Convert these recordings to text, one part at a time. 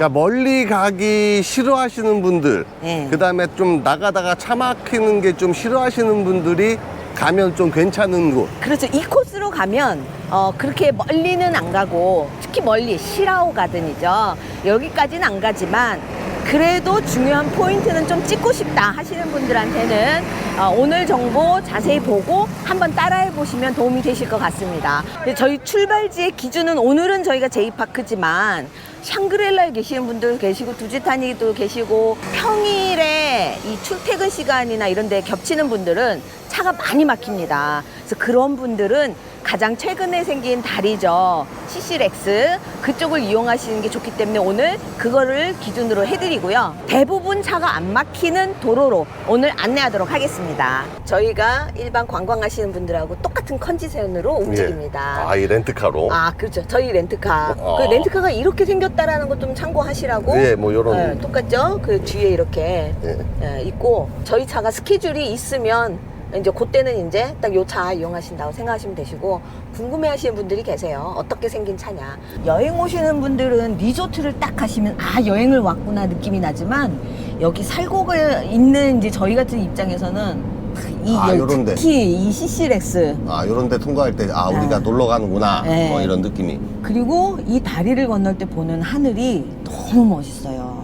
그러니까 멀리 가기 싫어하시는 분들, 네. 그 다음에 좀 나가다가 차 막히는 게 좀 싫어하시는 분들이 가면 좀 괜찮은 곳. 그렇죠. 이 코스로 가면 어, 그렇게 멀리는 안 가고 특히 멀리 시라오 가든이죠. 여기까지는 안 가지만 그래도 중요한 포인트는 좀 찍고 싶다 하시는 분들한테는 어, 오늘 정보 자세히 보고 한번 따라해 보시면 도움이 되실 것 같습니다. 근데 저희 출발지의 기준은 오늘은 저희가 제이파크지만 샹그릴라에 계시는 분들 계시고 두지타니도 계시고 평일에 이 출퇴근 시간이나 이런 데 겹치는 분들은 차가 많이 막힙니다. 그래서 그런 분들은 가장 최근에 생긴 다리죠. CC렉스 그쪽을 이용하시는 게 좋기 때문에 오늘 그거를 기준으로 해드리고요. 대부분 차가 안 막히는 도로로 오늘 안내하도록 하겠습니다. 저희가 일반 관광하시는 분들하고 똑같은 컨디션으로 움직입니다. 아, 이 렌트카로. 아, 그렇죠. 저희 렌트카. 어. 그 렌트카가 이렇게 생겼다라는 것 좀 참고하시라고. 예, 뭐 요런. 네, 똑같죠? 그 뒤에 이렇게 예. 예, 있고 저희 차가 스케줄이 있으면 이제 그때는 이제 딱 요 차 이용하신다고 생각하시면 되시고 궁금해하시는 분들이 계세요. 어떻게 생긴 차냐. 여행 오시는 분들은 리조트를 딱 가시면 아 여행을 왔구나 느낌이 나지만 여기 살고 가- 있는 이제 저희 같은 입장에서는 이 아, 여- 요런 데. 특히 이 CC렉스 아, 요런 데 통과할 때, 아, 우리가 네. 놀러 가는구나. 네. 뭐 이런 느낌이. 그리고 이 다리를 건널 때 보는 하늘이 너무 멋있어요.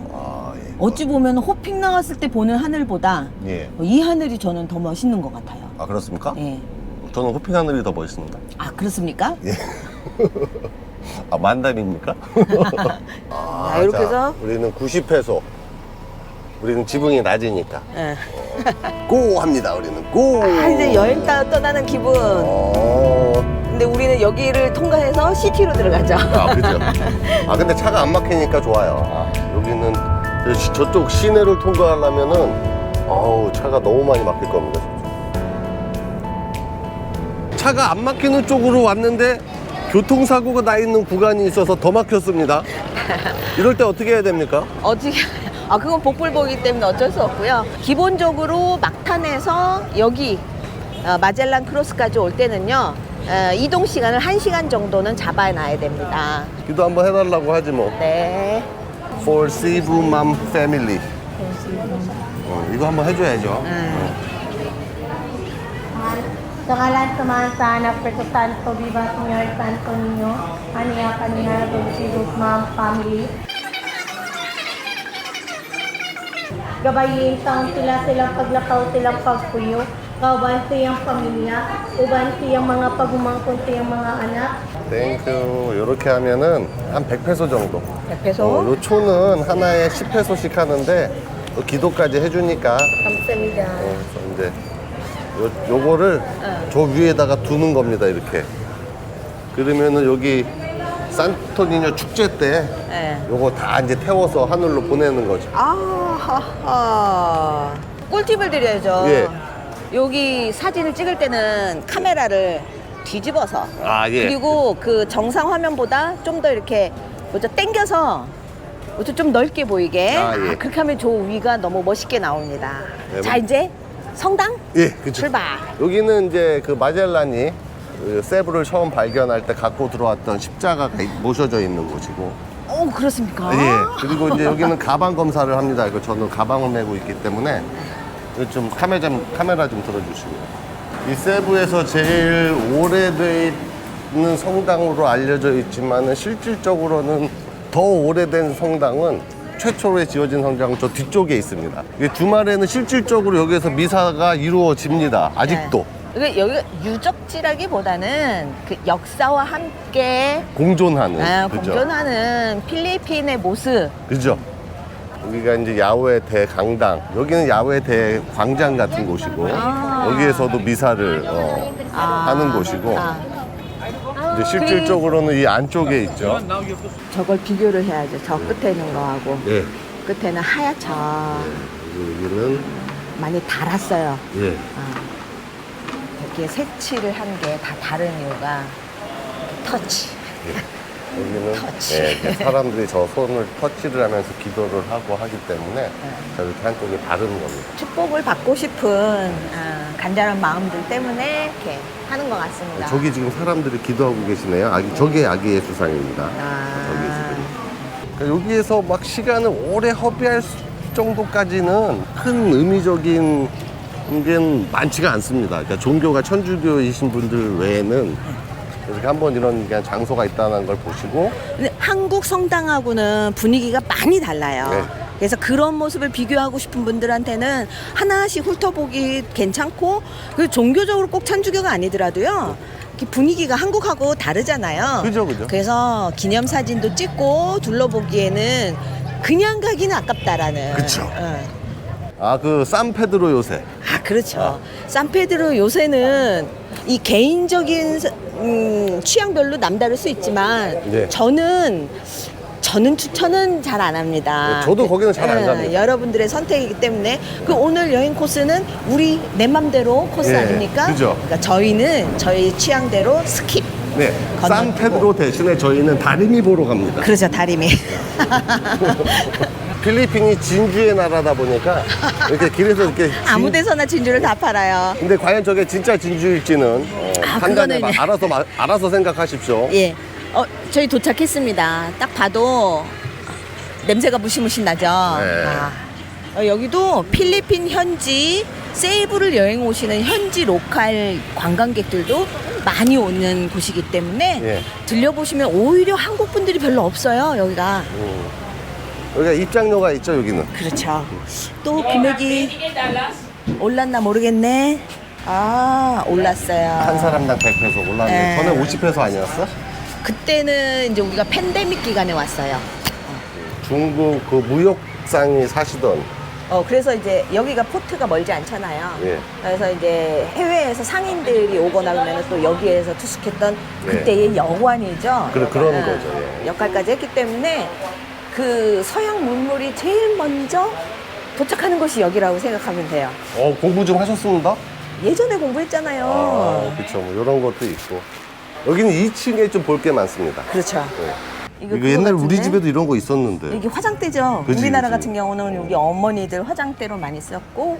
아, 예. 어찌 보면 호핑 나왔을 때 보는 하늘보다 예. 이 하늘이 저는 더 멋있는 것 같아요. 아, 그렇습니까? 예. 저는 호핑 하늘이 더 멋있습니다. 아 그렇습니까? 예. 아, 만담입니까? 아, 자, 이렇게 자, 해서? 우리는 90회소. 우리는 지붕이 낮으니까. 예. 고! 합니다, 우리는. 고! 아 이제 여행 따 떠나는 기분. 어. 근데 우리는 여기를 통과해서 시티로 들어가죠. 아, 그죠. 아, 근데 차가 안 막히니까 좋아요. 아, 여기는 저 저쪽 시내를 통과하려면은 어우, 차가 너무 많이 막힐 겁니다. 저쪽. 차가 안 막히는 쪽으로 왔는데 교통사고가 나 있는 구간이 있어서 더 막혔습니다. 이럴 때 어떻게 해야 됩니까? 어떻게? 아 그건 복불복이기 때문에 어쩔 수 없고요. 기본적으로 막탄에서 여기 어, 마젤란 크로스까지 올 때는요. 어, 이동 시간을 1시간 정도는 잡아놔야 됩니다. 기도 한번 해달라고 하지 뭐. 네. For Cebu Mom Family. 어, 이거 한번 해줘야죠. 음. Sa ngalan tumahan sa anak, Perso Santo, Viva Señor Santo Niño, Ania Kanina, Dulce Ma'am Family. Gabayin taon sila silang paglakaw silang pagpuyo, kauban siyang pamilya, uban siyang mga pagumangkon siyang mga anak, 땡큐. 이렇게 하면은 한 100페소 정도. 100페소. 어, 요 초는 하나에 10페소씩 하는데 또 기도까지 해주니까 감사합니다. 어, 이제 요, 요거를 저 위에다가 두는 겁니다 이렇게 그러면은 여기 산토니뇨 축제 때 네. 요거 다 이제 태워서 하늘로 보내는 거죠 아하하. 꿀팁을 드려야죠. 예. 여기 사진을 찍을 때는 카메라를 뒤집어서 아, 예. 그리고 그 정상 화면보다 좀 더 이렇게 뭐죠 당겨서 좀 넓게 보이게 아, 예. 그렇게 하면 저 위가 너무 멋있게 나옵니다. 네, 자 뭐- 이제 성당 예 그쵸 출발. 여기는 이제 그 마젤란이 그 세부를 처음 발견할 때 갖고 들어왔던 십자가가 이- 모셔져 있는 곳이고 오 그렇습니까? 예 그리고 이제 여기는 가방 검사를 합니다 이거 저는 가방을 메고 있기 때문에 좀 카메라 좀 카메라 좀 들어주시고요 이 세부에서 제일 오래돼 있는 성당으로 알려져 있지만은 실질적으로는 더 오래된 성당은 최초로 지어진 성당은 저 뒤쪽에 있습니다. 이게 주말에는 실질적으로 여기서 미사가 이루어집니다. 아직도 이게 여기가 유적지라기보다는 그 역사와 함께 공존하는 아, 그죠? 공존하는 필리핀의 모습. 그죠? 여기가 이제 야외 대강당, 여기는 야외 대광장 같은 곳이고 아. 여기에서도 미사를 어, 아. 하는 곳이고 아, 이제 실질적으로는 이 안쪽에 있죠. 저걸 비교를 해야죠. 저 끝에 있는 거하고 예. 끝에는 하얗죠. 그리고 여기는 많이 달았어요. 예. 아, 여기에 색칠을 한 게 다 다른 이유가 터치. 여기는 터치. 예, 이렇게 사람들이 저 손을 터치를 하면서 기도를 하고 하기 때문에 네. 저렇게 한쪽에 바르는 겁니다. 축복을 받고 싶은 아, 간절한 마음들 때문에 이렇게 하는 것 같습니다. 저기 지금 사람들이 기도하고 계시네요. 아기, 저게 아기 예수상입니다. 아. 저기 지금. 그러니까 여기에서 막 시간을 오래 허비할 수- 정도까지는 큰 의미적인 게 많지가 않습니다. 그러니까 종교가 천주교이신 분들 외에는 이렇게 한번 이런 그냥 장소가 있다는 걸 보시고 근데 한국 성당하고는 분위기가 많이 달라요. 네. 그래서 그런 모습을 비교하고 싶은 분들한테는 하나씩 훑어보기 괜찮고 그 종교적으로 꼭 천주교가 아니더라도요. 이렇게 분위기가 한국하고 다르잖아요. 그죠, 그죠. 그래서 기념 사진도 찍고 둘러보기에는 그냥 가기는 아깝다라는. 그쵸. 어. 아그 산페드로 요새 아 그렇죠. 산페드로 요새는 이 개인적인 음, 취향별로 남다를 수 있지만 네. 저는 저는 추천은 잘 안 합니다. 네, 저도 거기는 잘안 예, 갑니다. 여러분들의 선택이기 때문에 그 오늘 여행 코스는 우리 내 맘대로 코스 예, 아닙니까? 그죠. 그러니까 저희는 저희 취향대로 스킵. 네 건너뛰고. 산페드로 대신에 저희는 다리미 보러 갑니다. 그렇죠 다리미. 필리핀이 진주의 나라다 보니까 이렇게 길에서 이렇게 진- 아무 데서나 진주를 다 팔아요. 근데 과연 저게 진짜 진주일지는 어, 아, 판단해 봐. 그거는- 알아서 마- 알아서 생각하십시오. 예. 어, 저희 도착했습니다. 딱 봐도 냄새가 무시무시 나죠. 네. 아. 어, 여기도 필리핀 현지 세이브를 여행 오시는 현지 로컬 관광객들도 많이 오는 곳이기 때문에 예. 들려보시면 오히려 한국 분들이 별로 없어요. 여기가. 음. 여기가 입장료가 있죠 여기는. 그렇죠. 또 금액이 올랐나 모르겠네. 아, 올랐어요. 한 사람당 100페소 올랐네. 네. 전에 50페소 아니었어? 그때는 이제 우리가 팬데믹 기간에 왔어요. 중국 그 무역상이 사시던 어 그래서 이제 여기가 포트가 멀지 않잖아요. 예. 그래서 이제 해외에서 상인들이 오거나 그러면 또 여기에서 투숙했던 예. 그때의 여관이죠. 그래, 그런 어, 거죠, 예. 역할까지 했기 때문에 그 서양 문물이 제일 먼저 도착하는 곳이 여기라고 생각하면 돼요. 어 공부 좀 하셨습니다. 예전에 공부했잖아요. 아 그렇죠. 뭐 이런 것도 있고 여기는 2층에 좀 볼 게 많습니다. 그렇죠. 네. 이거 이거 그거 옛날 우리 같은데? 집에도 이런 거 있었는데. 이게 화장대죠. 그지, 우리나라 그지. 같은 경우는 우리 어머니들 화장대로 많이 썼고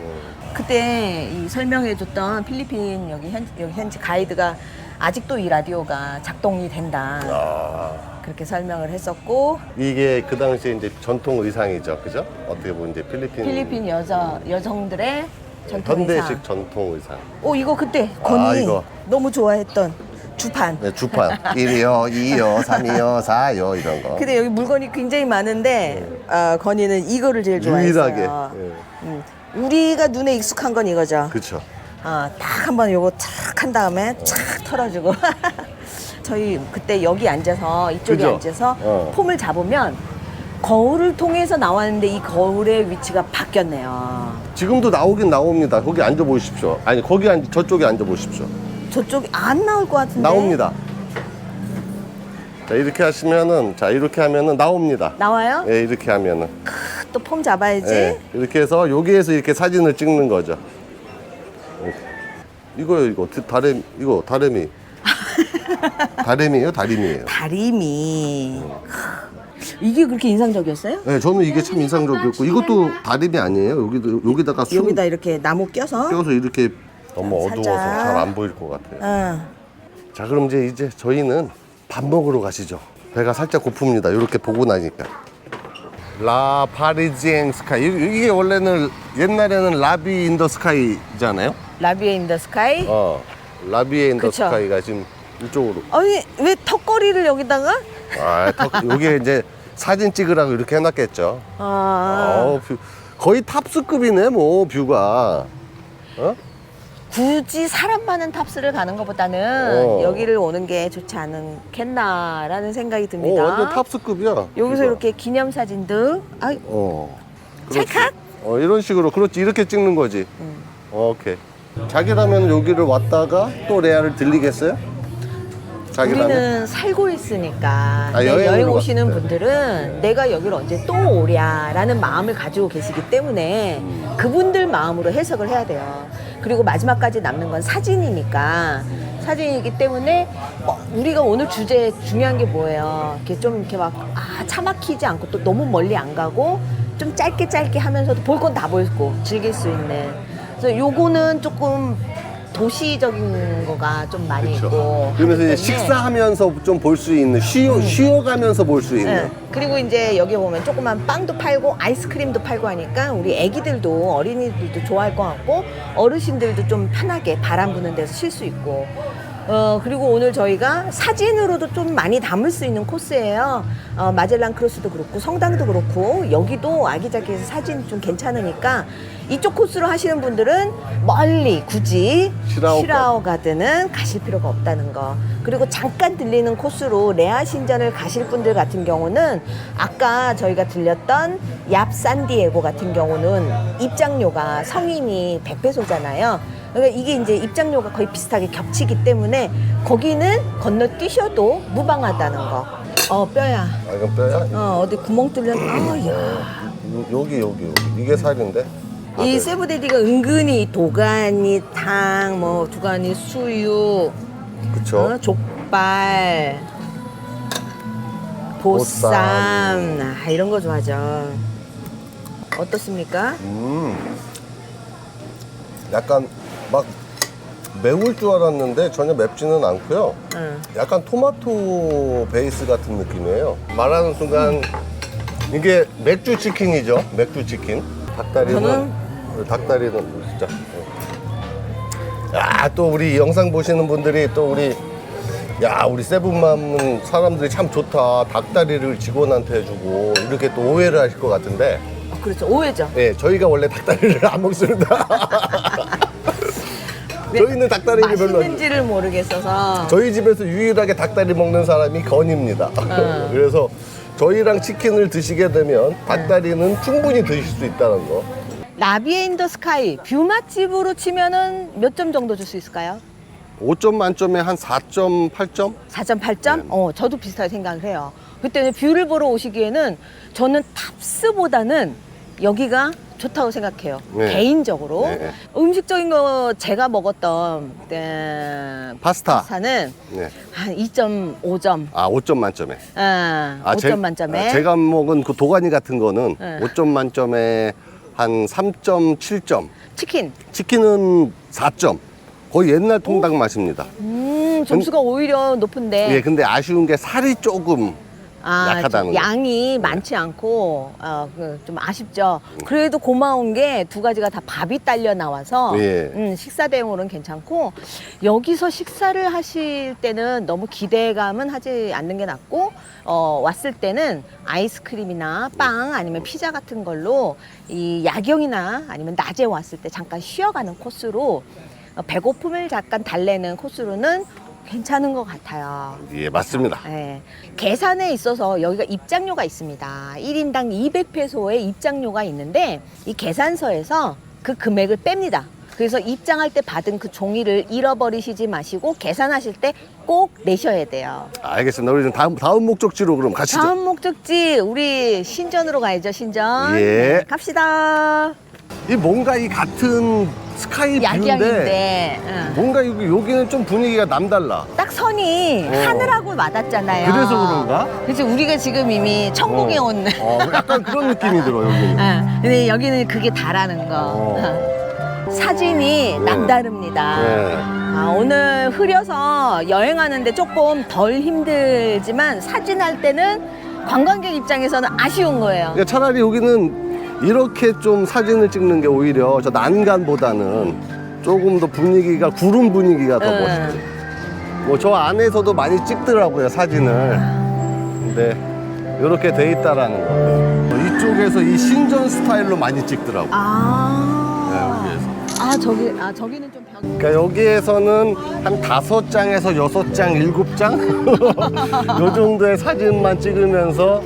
그때 이 설명해줬던 필리핀 여기 현 여기 현지 가이드가 아직도 이 라디오가 작동이 된다 아 그렇게 설명을 했었고 이게 그 당시에 이제 전통 의상이죠, 그죠? 어떻게 보면 이제 필리핀 필리핀 여자 여성들의 전통 현대식 의상. 전통 의상. 오 이거 그때 건이 이거. 너무 좋아했던 주판. 네, 주판 1이요, 2요, 3이요, 4요 이런 거. 근데 여기 물건이 굉장히 많은데 어, 건이는 이거를 제일 좋아했어요. 유일하게. 예. 음, 우리가 눈에 익숙한 건 이거죠. 그렇죠. 어, 딱 한번 요거 착 한 다음에 착 털어주고 저희 그때 여기 앉아서 이쪽에 그죠? 앉아서 어. 폼을 잡으면 거울을 통해서 나왔는데 이 거울의 위치가 바뀌었네요. 지금도 나오긴 나옵니다. 거기 앉아 보십시오. 아니 거기 앉 저쪽에 앉아 보십시오. 저쪽이 안 나올 것 같은데. 나옵니다. 자 이렇게 하시면은 자 이렇게 하면은 나옵니다. 나와요? 예, 이렇게 하면은 또 폼 잡아야지. 예, 이렇게 해서 여기에서 이렇게 사진을 찍는 거죠. 이렇게. 이거요 이거 드- 다레 이거 다레미 다레미예요 다리미예요. 다리미. 이게 그렇게 인상적이었어요? 네, 저는 이게 참 인상적이었고 이것도 다리미 아니에요. 여기도 여기다가 수 여기다 이렇게 나무 껴서. 껴서 이렇게 너무. 어두워서 잘안 보일 것 같아요. 어. 자 그럼 이제 이제 저희는 밥 먹으러 가시죠. 배가 살짝 고픕니다. 이렇게 보고 나니까. 라 파리지앵 스카이 이- 이게 원래는 옛날에는 라비 인 더 스카이잖아요. 라비에 인더 스카이. 어 라비에 인 더 그쵸. 스카이가 지금 이쪽으로. 아니 왜 턱걸이를 여기다가? 아 더, 여기 이제 사진 찍으라고 이렇게 해놨겠죠. 아. 어, 뷰, 거의 탑스급이네 뭐 뷰가. 어? 굳이 사람 많은 탑스를 가는 것보다는 어. 여기를 오는 게 좋지 않겠나라는 생각이 어, 듭니다. 완전 탑스급이야. 여기서 뷰가. 이렇게 기념 사진도 아, 어. 그렇지. 찰칵? 어, 이런 식으로. 그렇지. 이렇게 찍는 거지. 음. 오케이. 자기라면 여기를 왔다가 또 레아를 들리겠어요? 자기라면? 우리는 살고 있으니까 아, 내 여행으로 여행 오시는 때. 분들은 내가 여기를 언제 또 오랴라는 마음을 가지고 계시기 때문에 음. 그분들 마음으로 해석을 해야 돼요. 그리고 마지막까지 남는 건 사진이니까 사진이기 때문에 뭐 우리가 오늘 주제 중요한 게 뭐예요? 이렇게 좀 이렇게 막 아, 차 막히지 않고 또 너무 멀리 안 가고 좀 짧게 짧게 하면서도 볼 건 다 보고 즐길 수 있는. 그래서 요거는 조금 도시적인 거가 좀 많이 그렇죠. 있고. 그러면서 이제 때문에 식사하면서 좀 볼 수 있는 쉬어 쉬어가면서 볼 수 있는 네. 그리고 이제 여기 보면 조그만 빵도 팔고 아이스크림도 팔고 하니까 우리 애기들도 어린이들도 좋아할 것 같고 어르신들도 좀 편하게 바람 부는 데서 쉴 수 있고 어 그리고 오늘 저희가 사진으로도 좀 많이 담을 수 있는 코스예요. 어, 마젤란 크로스도 그렇고 성당도 그렇고 여기도 아기자기해서 사진 좀 괜찮으니까 이쪽 코스로 하시는 분들은 멀리 굳이 시라오 시라오 가든은 가실 필요가 없다는 거. 그리고 잠깐 들리는 코스로 레아 신전을 가실 분들 같은 경우는 아까 저희가 들렸던 얍 산디에고 같은 경우는 입장료가 성인이 100페소잖아요. 그러니까 이게 이제 입장료가 거의 비슷하게 겹치기 때문에 거기는 건너뛰셔도 무방하다는 거. 어, 뼈야. 아 이건 뼈야? 어, 어디 구멍 뚫려. 아, 야. 요- 여기 여기 여기 이게 살인데 아, 이 네. 세부데디가 은근히 도가니 탕, 뭐 두가니 수육, 그쵸 어, 족발, 보쌈, 아, 이런 거 좋아하죠. 어떻습니까? 음 약간 막 매울 줄 알았는데 전혀 맵지는 않고요. 응. 약간 토마토 베이스 같은 느낌이에요. 말하는 순간 이게 맥주 치킨이죠. 맥주 치킨. 닭다리는 닭다리는 진짜. 야 또 우리 영상 보시는 분들이 또 우리 야 우리 세븐맘은 사람들이 참 좋다. 닭다리를 직원한테 해주고 이렇게 또 오해를 하실 것 같은데. 어, 그렇죠. 오해죠. 예 저희가 원래 닭다리를 안 먹습니다 저희는 닭다리를 별로 안 맛있는지를 모르겠어서. 저희 집에서 유일하게 닭다리 먹는 사람이 건입니다. 어. 그래서 저희랑 치킨을 드시게 되면 닭다리는 충분히 드실 수 있다는 거. 라비에 인더 스카이 뷰 맛집으로 치면은 몇 점 정도 줄 수 있을까요? 5점 만점에 한 4.8점? 4.8점? 네. 어, 저도 비슷하게 생각을 해요. 그때는 뷰를 보러 오시기에는 저는 탑스보다는 여기가 좋다고 생각해요. 네. 개인적으로. 네. 음식적인 거 제가 먹었던 네, 파스타. 파스타는 네. 한 2.5점. 아, 5점 만점에. 아, 5점 제- 만점에. 아, 제가 먹은 그 도가니 같은 거는 네. 5점 만점에 한 3.7점. 치킨. 치킨은 4점. 거의 옛날 통닭 맛입니다. 음, 점수가 오히려 높은데. 예, 근데 아쉬운 게 살이 조금 아, 약하다는 좀 거. 양이 많지 않고 어, 그 좀 아쉽죠. 그래도 고마운 게 두 가지가 다 밥이 딸려 나와서 예. 음, 식사 대용으로는 괜찮고 여기서 식사를 하실 때는 너무 기대감은 하지 않는 게 낫고 어, 왔을 때는 아이스크림이나 빵 아니면 피자 같은 걸로 이 야경이나 아니면 낮에 왔을 때 잠깐 쉬어가는 코스로 어, 배고픔을 잠깐 달래는 코스로는 괜찮은 것 같아요. 예, 맞습니다. 네. 계산에 있어서 여기가 입장료가 있습니다. 1인당 200페소의 입장료가 있는데 이 계산서에서 그 금액을 뺍니다. 그래서 입장할 때 받은 그 종이를 잃어버리시지 마시고 계산하실 때 꼭 내셔야 돼요. 알겠습니다. 우리 좀 다음, 다음 목적지로 그럼 가시죠. 다음 목적지 우리 신전으로 가야죠. 신전. 예. 네, 갑시다. 이 뭔가 이 같은 스카이 뷰인데 야경인데 응. 뭔가 여기, 여기는 좀 분위기가 남달라. 딱 선이 어. 하늘하고 맞았잖아요. 그래서 그런가? 그래서 우리가 지금 이미 천국에 어. 온 어, 약간 그런 느낌이 들어 여기는. 아, 근데 여기는 그게 다라는 거. 어. 사진이 네. 남다릅니다. 네. 아, 오늘 흐려서 여행하는데 조금 덜 힘들지만 사진할 때는 관광객 입장에서는 아쉬운 거예요. 그러니까 차라리 여기는 이렇게 좀 사진을 찍는 게 오히려 저 난간보다는 조금 더 분위기가 구름 분위기가 더 네. 멋있지. 뭐 저 안에서도 많이 찍더라고요 사진을. 근데 이렇게 돼 있다라는 거. 이쪽에서 이 신전 스타일로 많이 찍더라고. 요 아. 네, 여기에서. 아, 저기, 아, 저기는 좀 벽. 그러니까 여기에서는 한 다섯 장에서 여섯 장, 일곱 장? 요 정도의 사진만 찍으면서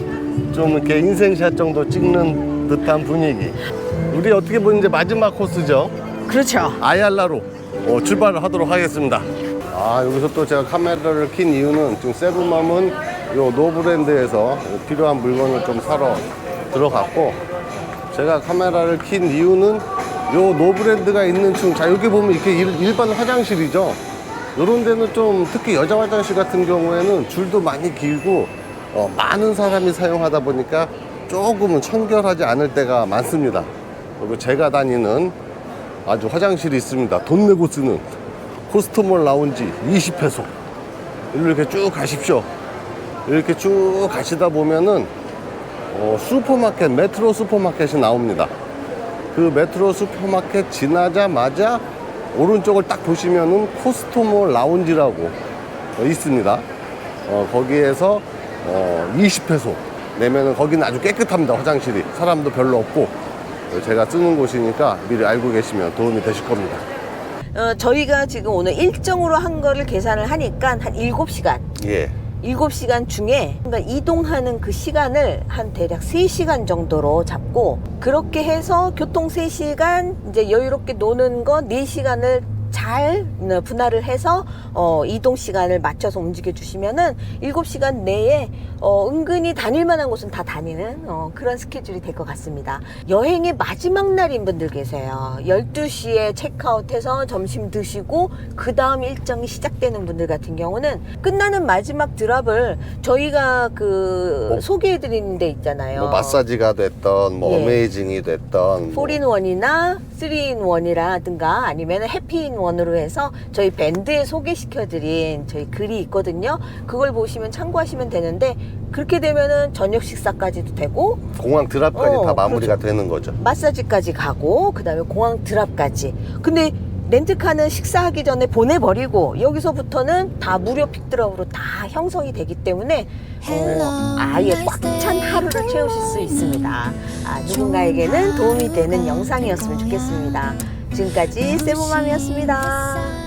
좀 이렇게 인생샷 정도 찍는 듯한 분위기. 우리 어떻게 보면 이제 마지막 코스죠. 그렇죠. 아얄라로 어, 출발을 하도록 하겠습니다. 아, 여기서 또 제가 카메라를 킨 이유는 지금 세븐맘은 요 노브랜드에서 필요한 물건을 좀 사러 들어갔고 제가 카메라를 킨 이유는 요 노브랜드가 있는 층, 자, 여기 보면 이렇게 일, 일반 화장실이죠. 요런 데는 좀 특히 여자 화장실 같은 경우에는 줄도 많이 길고 어, 많은 사람이 사용하다 보니까 조금은 청결하지 않을 때가 많습니다. 그리고 제가 다니는 아주 화장실이 있습니다. 돈 내고 쓰는 코스트몰 라운지 20회소. 이렇게 쭉 가십시오. 이렇게 쭉 가시다 보면은 어, 슈퍼마켓, 메트로 슈퍼마켓이 나옵니다. 그 메트로 슈퍼마켓 지나자마자 오른쪽을 딱 보시면은 코스트몰 라운지라고 어, 있습니다. 어, 거기에서 어, 20회소 내면은 거기는 아주 깨끗합니다. 화장실이 사람도 별로 없고 어, 제가 쓰는 곳이니까 미리 알고 계시면 도움이 되실 겁니다. 어, 저희가 지금 오늘 일정으로 한 거를 계산을 하니까 한 7시간. 예. 7시간 중에 그러니까 이동하는 그 시간을 한 대략 3시간 정도로 잡고 그렇게 해서 교통 3시간 이제 여유롭게 노는 거 4시간을 잘 분할을 해서 어, 이동 시간을 맞춰서 움직여 주시면은 7시간 내에 어, 은근히 다닐 만한 곳은 다 다니는 어, 그런 스케줄이 될 것 같습니다. 여행의 마지막 날인 분들 계세요. 12시에 체크아웃해서 점심 드시고 그 다음 일정이 시작되는 분들 같은 경우는 끝나는 마지막 드랍을 저희가 그 뭐, 소개해 드리는 데 있잖아요. 뭐 마사지가 됐던 뭐 예. 어메이징이 됐던 뭐 4인원이나 3인원이라든가 아니면 해피인 원으로 해서 저희 밴드에 소개시켜드린 저희 글이 있거든요. 그걸 보시면 참고하시면 되는데 그렇게 되면은 저녁 식사까지도 되고 공항 드랍까지 어, 다 마무리가 되는 거죠. 마사지까지 가고 그다음에 공항 드랍까지. 근데 렌트카는 식사하기 전에 보내버리고 여기서부터는 다 무료 픽드랍으로 다 형성이 되기 때문에 어, 아예 꽉 찬 하루를 채우실 수 있습니다. 아, 누군가에게는 도움이 되는 영상이었으면 좋겠습니다. 지금까지 세모맘이었습니다.